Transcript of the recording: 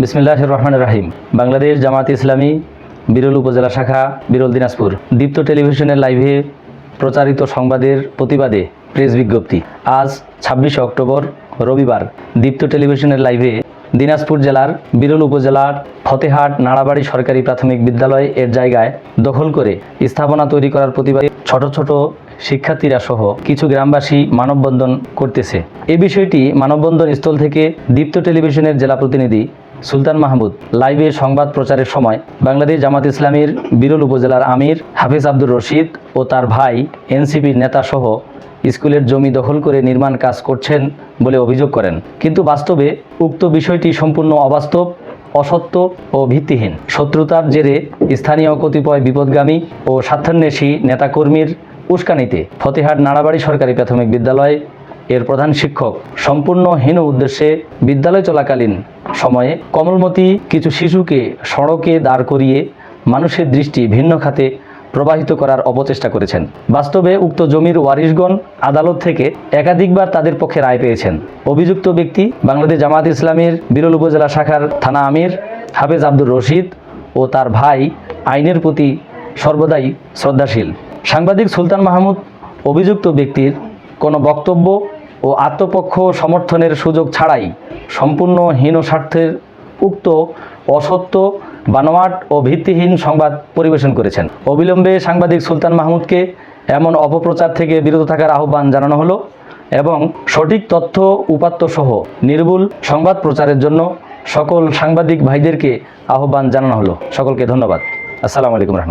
বিসমিল্লাহ রহমান রাহিম। বাংলাদেশ জামাত ইসলামী, বিরল উপজেলা শাখা, বিরল দিনাজপুর। দীপ্ত টেলিভিশনের লাইভে প্রচারিত সংবাদের প্রতিবাদে প্রেস বিজ্ঞপ্তি। আজ ছাব্বিশে অক্টোবর, রবিবার, দীপ্ত টেলিভিশনের লাইভে দিনাজপুর জেলার বিরল উপজেলার ফতেহাট নাড়াবাড়ি সরকারি প্রাথমিক বিদ্যালয় এর জায়গায় দখল করে স্থাপনা তৈরি করার প্রতিবাদে ছোট ছোট শিক্ষার্থীরা সহ কিছু গ্রামবাসী মানববন্ধন করতেছে। এ বিষয়টি মানববন্ধন স্থল থেকে দীপ্ত টেলিভিশনের জেলা প্রতিনিধি সুলতান মাহমুদ লাইভে সংবাদ প্রচারের সময় বাংলাদেশ জামাত ইসলামীর বিরল উপজেলার আমির হাফিজ আব্দুর রশিদ ও তার ভাই এনসিপির নেতাসহ স্কুলের জমি দখল করে নির্মাণ কাজ করছেন বলে অভিযোগ করেন। কিন্তু বাস্তবে উক্ত বিষয়টি সম্পূর্ণ অবাস্তব, অসত্য ও ভিত্তিহীন। শত্রুতার জেরে স্থানীয় কতিপয় বিপদগামী ও স্বার্থান্বেষী নেতাকর্মীর উস্কানিতে ফতেহাট নাড়াবাড়ি সরকারি প্রাথমিক বিদ্যালয় এর প্রধান শিক্ষক সম্পূর্ণ হীন উদ্দেশ্যে বিদ্যালয় চলাকালীন সময়ে কমলমতি কিছু শিশুকে সড়কে দাঁড় করিয়ে মানুষের দৃষ্টি ভিন্ন খাতে প্রবাহিত করার অপচেষ্টা করেছেন। বাস্তবে উক্ত জমির ওয়ারিশগণ আদালত থেকে একাধিকবার তাদের পক্ষে রায় পেয়েছেন। অভিযুক্ত ব্যক্তি বাংলাদেশ জামাত ইসলামের বিরল উপজেলা শাখার থানা আমির হাফেজ আব্দুর রশিদ ও তার ভাই আইনের প্রতি সর্বদাই শ্রদ্ধাশীল। সাংবাদিক সুলতান মাহমুদ, অভিযুক্ত ব্যক্তির কোনো বক্তব্য ও আত্মপক্ষ সমর্থনের সুযোগ ছাড়াই সম্পূর্ণ হীন স্বার্থের উক্ত অসত্য, বানোয়াট ও ভিত্তিহীন সংবাদ পরিবেশন করেছেন। অবিলম্বে সাংবাদিক সুলতান মাহমুদকে এমন অপপ্রচার থেকে বিরত থাকার আহ্বান জানানো হলো এবং সঠিক তথ্য উপাত্ত সহ নির্ভুল সংবাদ প্রচারের জন্য সকল সাংবাদিক ভাইদেরকে আহ্বান জানানো হলো। সকলকে ধন্যবাদ। আসসালামু আলাইকুম রহমতুল্লাহ।